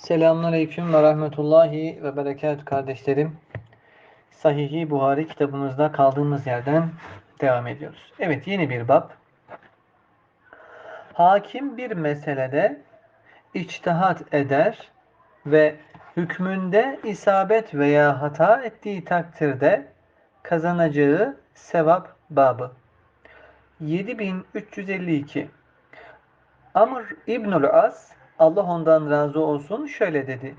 Selamünaleyküm ve rahmetullahi ve berekatü kardeşlerim. Sahih-i Buhari kitabımızda kaldığımız yerden devam ediyoruz. Evet yeni bir bab. Hakim bir meselede içtihat eder ve hükmünde isabet veya hata ettiği takdirde kazanacağı sevap babı. 7352 Amr İbnül As Allah ondan razı olsun şöyle dedi.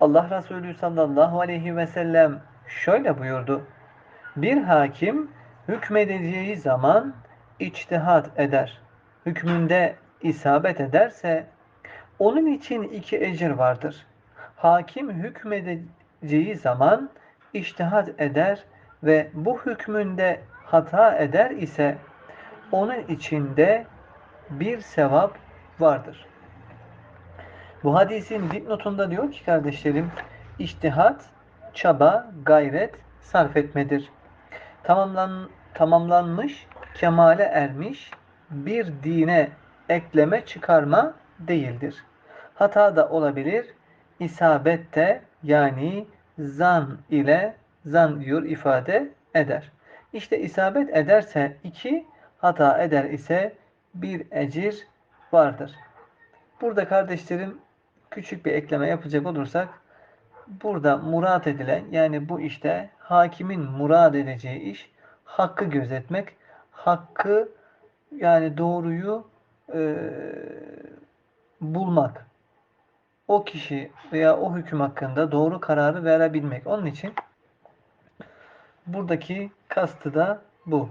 Allah Resulü sallallahu aleyhi ve sellem şöyle buyurdu. Bir hakim hükmedeceği zaman içtihat eder. Hükmünde isabet ederse onun için iki ecir vardır. Hakim hükmedeceği zaman içtihat eder ve bu hükmünde hata eder ise onun içinde bir sevap vardır. Bu hadisin dipnotunda diyor ki kardeşlerim, iştihat, çaba, gayret sarf etmedir. Tamamlan, tamamlanmış, kemale ermiş bir dine ekleme çıkarma değildir. Hata da olabilir, isabet de yani zan ile zan diyor ifade eder. İşte isabet ederse iki, hata eder ise bir ecir vardır. Burada kardeşlerim küçük bir ekleme yapacak olursak burada murat edilen yani bu işte hakimin murad edeceği iş hakkı gözetmek, hakkı yani doğruyu e, bulmak. O kişi veya o hüküm hakkında doğru kararı verebilmek. Onun için buradaki kastı da bu.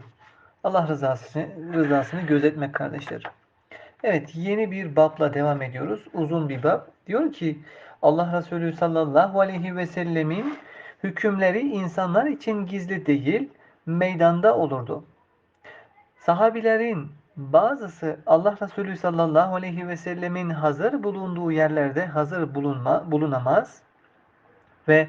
Allah rızasını, rızasını gözetmek kardeşlerim. Evet yeni bir babla devam ediyoruz. Uzun bir bab. Diyor ki Allah Resulü sallallahu aleyhi ve sellemin hükümleri insanlar için gizli değil, meydanda olurdu. Sahabilerin bazısı Allah Resulü sallallahu aleyhi ve sellemin hazır bulunduğu yerlerde hazır bulunma, bulunamaz ve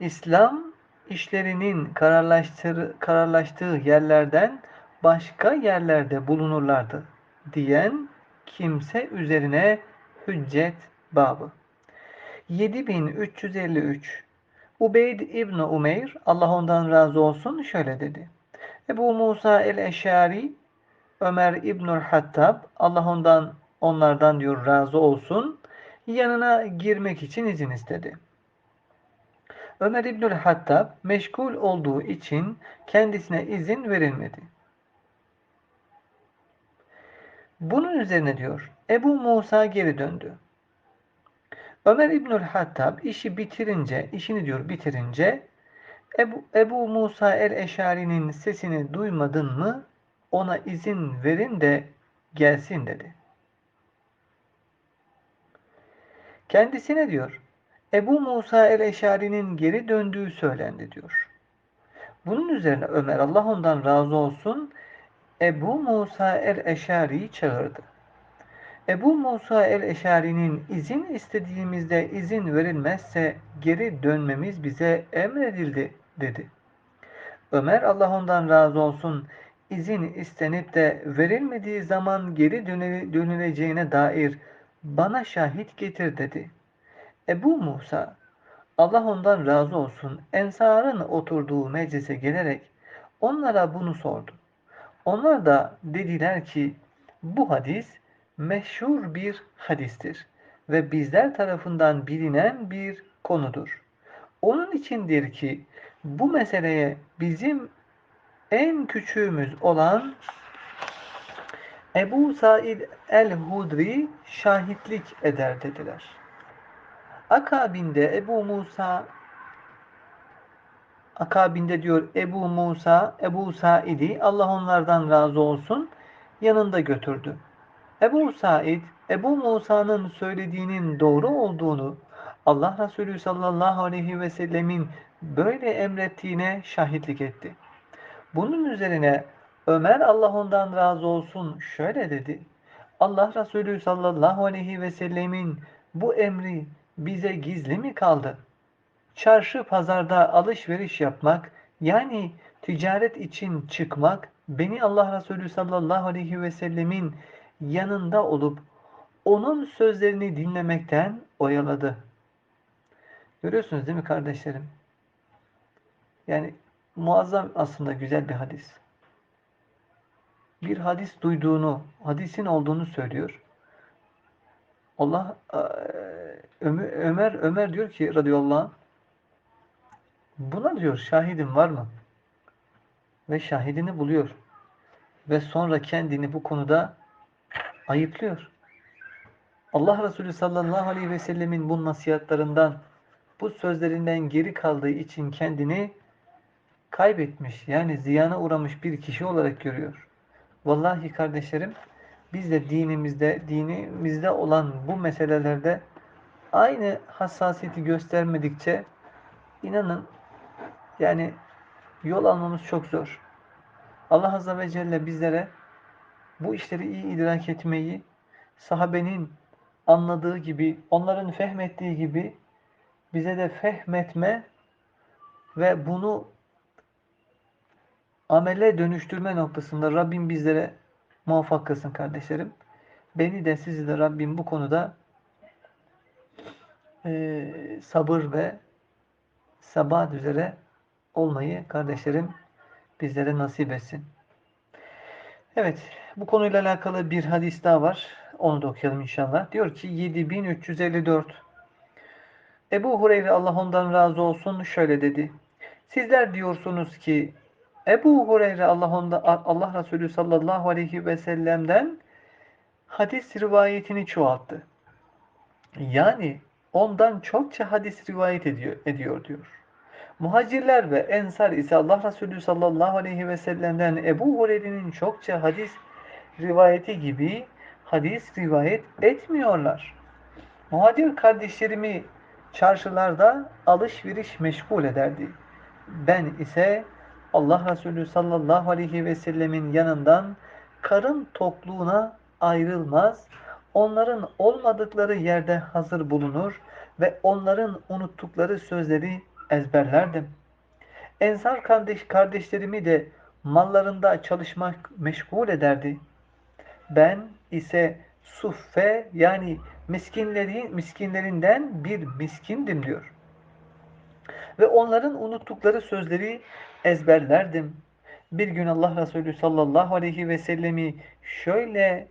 İslam işlerinin kararlaştır, kararlaştığı yerlerden başka yerlerde bulunurlardı diyen kimse üzerine hüccet babı. 7353 Ubeyd İbni Umeyr Allah ondan razı olsun şöyle dedi. Ebu Musa el-Eşari Ömer İbnül Hattab Allah ondan onlardan diyor razı olsun yanına girmek için izin istedi. Ömer İbnül Hattab meşgul olduğu için kendisine izin verilmedi. Bunun üzerine diyor Ebu Musa geri döndü. Ömer İbnül Hattab işi bitirince, işini diyor bitirince Ebu, Ebu Musa el-Eşari'nin sesini duymadın mı ona izin verin de gelsin dedi. Kendisine diyor Ebu Musa el-Eşari'nin geri döndüğü söylendi diyor. Bunun üzerine Ömer Allah ondan razı olsun Ebu Musa el-Eşari'yi çağırdı. Ebu Musa el-Eşari'nin izin istediğimizde izin verilmezse geri dönmemiz bize emredildi dedi. Ömer Allah ondan razı olsun izin istenip de verilmediği zaman geri dönüleceğine dair bana şahit getir dedi. Ebu Musa Allah ondan razı olsun Ensar'ın oturduğu meclise gelerek onlara bunu sordu. Onlar da dediler ki bu hadis meşhur bir hadistir ve bizler tarafından bilinen bir konudur. Onun içindir ki bu meseleye bizim en küçüğümüz olan Ebu Said el-Hudri şahitlik eder dediler. Akabinde Ebu Musa akabinde diyor Ebu Musa, Ebu Said'i Allah onlardan razı olsun yanında götürdü. Ebu Said, Ebu Musa'nın söylediğinin doğru olduğunu Allah Resulü sallallahu aleyhi ve sellemin böyle emrettiğine şahitlik etti. Bunun üzerine Ömer Allah ondan razı olsun şöyle dedi. Allah Resulü sallallahu aleyhi ve sellemin bu emri bize gizli mi kaldı? Çarşı pazarda alışveriş yapmak yani ticaret için çıkmak beni Allah Resulü sallallahu aleyhi ve sellemin yanında olup onun sözlerini dinlemekten oyaladı. Görüyorsunuz değil mi kardeşlerim? Yani muazzam aslında güzel bir hadis. Bir hadis duyduğunu, hadisin olduğunu söylüyor. Allah Ömer Ömer diyor ki radıyallahu anh buna diyor şahidim var mı? Ve şahidini buluyor. Ve sonra kendini bu konuda ayıplıyor. Allah Resulü sallallahu aleyhi ve sellemin bu nasihatlarından, bu sözlerinden geri kaldığı için kendini kaybetmiş, yani ziyana uğramış bir kişi olarak görüyor. Vallahi kardeşlerim, biz de dinimizde, dinimizde olan bu meselelerde aynı hassasiyeti göstermedikçe inanın yani yol almamız çok zor. Allah Azze ve Celle bizlere bu işleri iyi idrak etmeyi, sahabenin anladığı gibi, onların fehmettiği gibi bize de fehmetme ve bunu amele dönüştürme noktasında Rabbim bizlere muvaffak kılsın kardeşlerim. Beni de sizi de Rabbim bu konuda e, sabır ve sabat üzere olmayı kardeşlerim bizlere nasip etsin. Evet, bu konuyla alakalı bir hadis daha var. Onu da okuyalım inşallah. Diyor ki 7354 Ebu Hureyre Allah ondan razı olsun şöyle dedi. Sizler diyorsunuz ki Ebu Hureyre Allah onda Allah Resulü sallallahu aleyhi ve sellem'den hadis rivayetini çoğalttı. Yani ondan çokça hadis rivayet ediyor, ediyor diyor. Muhacirler ve ensar ise Allah Resulü sallallahu aleyhi ve sellem'den Ebu Hureyre'nin çokça hadis rivayeti gibi hadis rivayet etmiyorlar. Muhacir kardeşlerimi çarşılarda alışveriş meşgul ederdi. Ben ise Allah Resulü sallallahu aleyhi ve sellemin yanından karın tokluğuna ayrılmaz, onların olmadıkları yerde hazır bulunur ve onların unuttukları sözleri ezberlerdim. Ensar kardeş kardeşlerimi de mallarında çalışmak meşgul ederdi. Ben ise suffe yani miskinlerin miskinlerinden bir miskindim diyor. Ve onların unuttukları sözleri ezberlerdim. Bir gün Allah Resulü sallallahu aleyhi ve sellemi şöyle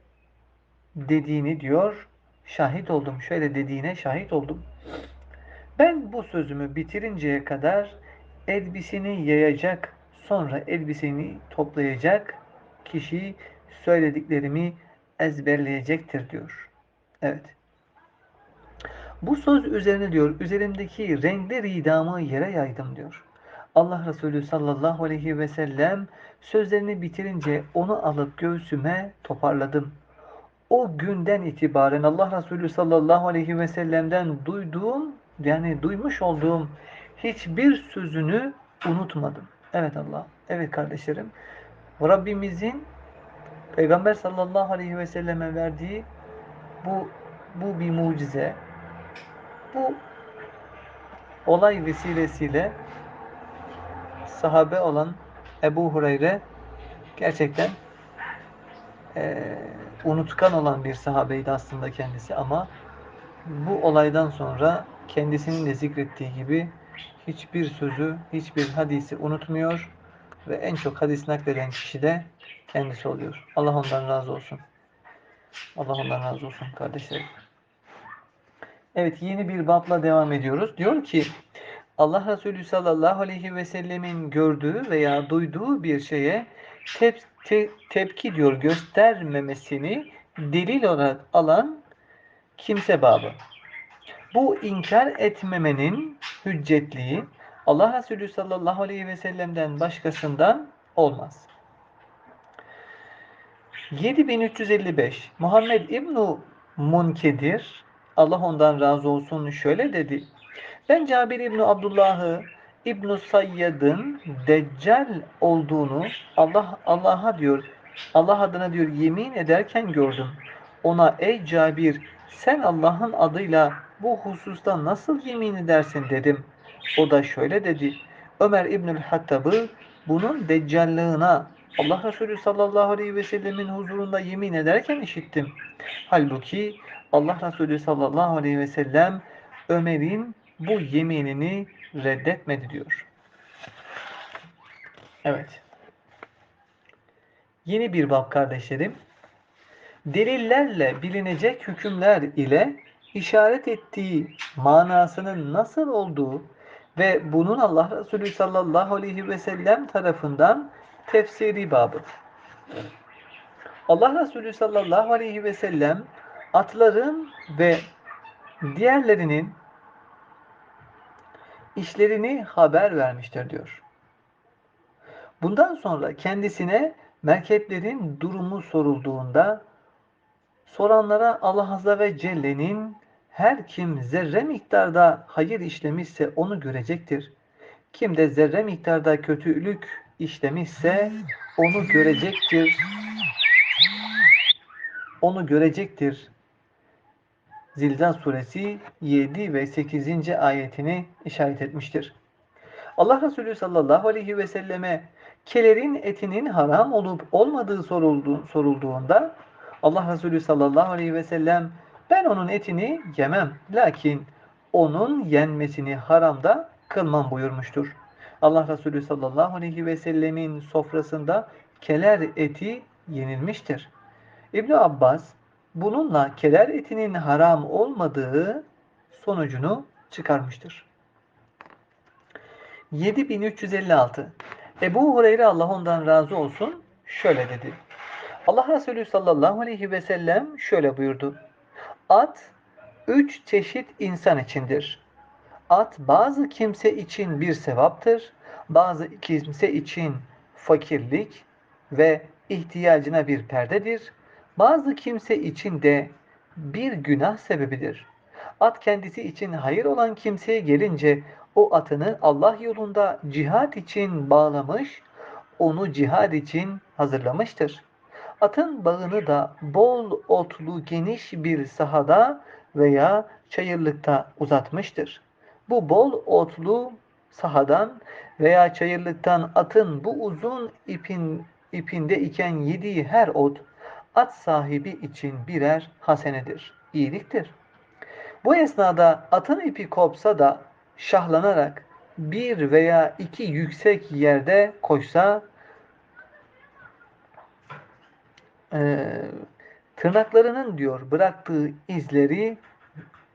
dediğini diyor, şahit oldum. Şöyle dediğine şahit oldum. Ben bu sözümü bitirinceye kadar elbiseni yayacak, sonra elbiseni toplayacak kişi söylediklerimi ezberleyecektir diyor. Evet. Bu söz üzerine diyor, üzerimdeki renkli ridamı yere yaydım diyor. Allah Resulü sallallahu aleyhi ve sellem sözlerini bitirince onu alıp göğsüme toparladım. O günden itibaren Allah Resulü sallallahu aleyhi ve sellem'den duyduğum yani duymuş olduğum hiçbir sözünü unutmadım. Evet Allah. Evet kardeşlerim. Rabbimizin Peygamber sallallahu aleyhi ve selleme verdiği bu bu bir mucize. Bu olay vesilesiyle sahabe olan Ebu Hureyre gerçekten e, unutkan olan bir sahabeydi aslında kendisi ama bu olaydan sonra kendisinin de zikrettiği gibi hiçbir sözü, hiçbir hadisi unutmuyor ve en çok hadis nakleden kişi de kendisi oluyor. Allah ondan razı olsun. Allah ondan razı olsun kardeşlerim. Evet yeni bir babla devam ediyoruz. Diyor ki Allah Resulü sallallahu aleyhi ve sellemin gördüğü veya duyduğu bir şeye tep te tepki diyor göstermemesini delil olarak alan kimse babı. Bu inkar etmemenin hüccetliği Allah Resulü sallallahu aleyhi ve sellem'den başkasından olmaz. 7355 Muhammed İbnu Munkedir Allah ondan razı olsun şöyle dedi. Ben Cabir İbni Abdullah'ı İbn Sayyad'ın Deccal olduğunu Allah Allah'a diyor Allah adına diyor yemin ederken gördüm. Ona ey Cabir sen Allah'ın adıyla bu hususta nasıl yemin edersin dedim. O da şöyle dedi. Ömer İbnül Hattab'ı bunun deccallığına Allah Resulü sallallahu aleyhi ve sellemin huzurunda yemin ederken işittim. Halbuki Allah Resulü sallallahu aleyhi ve sellem Ömer'in bu yeminini reddetmedi diyor. Evet. Yeni bir bab kardeşlerim. Delillerle bilinecek hükümler ile işaret ettiği manasının nasıl olduğu ve bunun Allah Resulü sallallahu aleyhi ve sellem tarafından tefsiri babı. Allah Resulü sallallahu aleyhi ve sellem atların ve diğerlerinin işlerini haber vermiştir diyor. Bundan sonra kendisine merkeplerin durumu sorulduğunda soranlara Allah Azze ve Celle'nin her kim zerre miktarda hayır işlemişse onu görecektir. Kim de zerre miktarda kötülük işlemişse onu görecektir. Onu görecektir. Zilzal suresi 7 ve 8. ayetini işaret etmiştir. Allah Resulü sallallahu aleyhi ve selleme kelerin etinin haram olup olmadığı soruldu, sorulduğunda Allah Resulü sallallahu aleyhi ve sellem ben onun etini yemem. Lakin onun yenmesini haramda kılmam buyurmuştur. Allah Resulü sallallahu aleyhi ve sellemin sofrasında keler eti yenilmiştir. İbn Abbas bununla keler etinin haram olmadığı sonucunu çıkarmıştır. 7356 Ebu Hureyre Allah ondan razı olsun şöyle dedi. Allah Resulü sallallahu aleyhi ve sellem şöyle buyurdu. At üç çeşit insan içindir. At bazı kimse için bir sevaptır, bazı kimse için fakirlik ve ihtiyacına bir perdedir, bazı kimse için de bir günah sebebidir. At kendisi için hayır olan kimseye gelince o atını Allah yolunda cihat için bağlamış, onu cihad için hazırlamıştır. Atın bağını da bol otlu geniş bir sahada veya çayırlıkta uzatmıştır. Bu bol otlu sahadan veya çayırlıktan atın bu uzun ipin ipinde iken yediği her ot at sahibi için birer hasenedir, iyiliktir. Bu esnada atın ipi kopsa da şahlanarak bir veya iki yüksek yerde koşsa e, tırnaklarının diyor bıraktığı izleri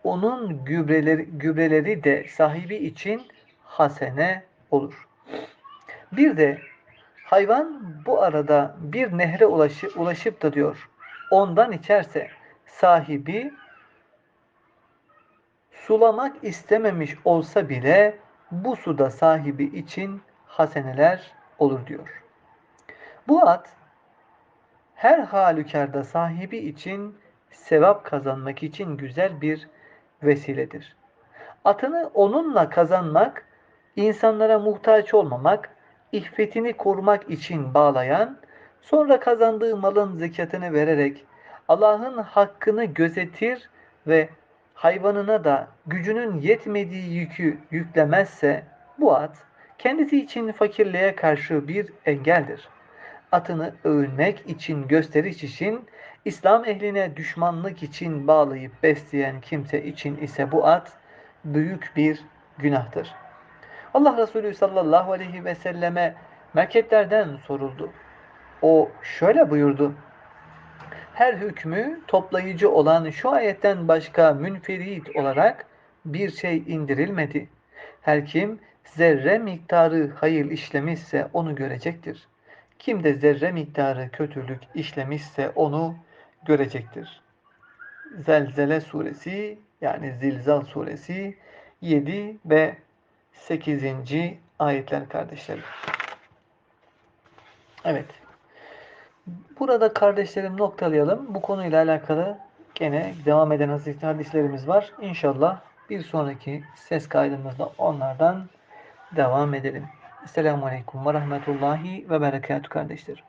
onun gübreleri, gübreleri de sahibi için hasene olur. Bir de hayvan bu arada bir nehre ulaşı, ulaşıp da diyor ondan içerse sahibi sulamak istememiş olsa bile bu suda sahibi için haseneler olur diyor. Bu at her halükarda sahibi için sevap kazanmak için güzel bir vesiledir. Atını onunla kazanmak, insanlara muhtaç olmamak, iffetini korumak için bağlayan, sonra kazandığı malın zekatını vererek Allah'ın hakkını gözetir ve hayvanına da gücünün yetmediği yükü yüklemezse bu at kendisi için fakirliğe karşı bir engeldir. Atını övünmek için, gösteriş için, İslam ehline düşmanlık için bağlayıp besleyen kimse için ise bu at büyük bir günahtır. Allah Resulü sallallahu aleyhi ve selleme merkeplerden soruldu. O şöyle buyurdu her hükmü toplayıcı olan şu ayetten başka münferit olarak bir şey indirilmedi. Her kim zerre miktarı hayır işlemişse onu görecektir. Kim de zerre miktarı kötülük işlemişse onu görecektir. Zelzele suresi yani Zilzal suresi 7 ve 8. ayetler kardeşlerim. Evet. Burada kardeşlerim noktalayalım. Bu konuyla alakalı gene devam eden hadislerimiz var. İnşallah bir sonraki ses kaydımızda onlardan devam edelim. Esselamu Aleyküm ve Rahmetullahi ve Berekatü kardeşlerim.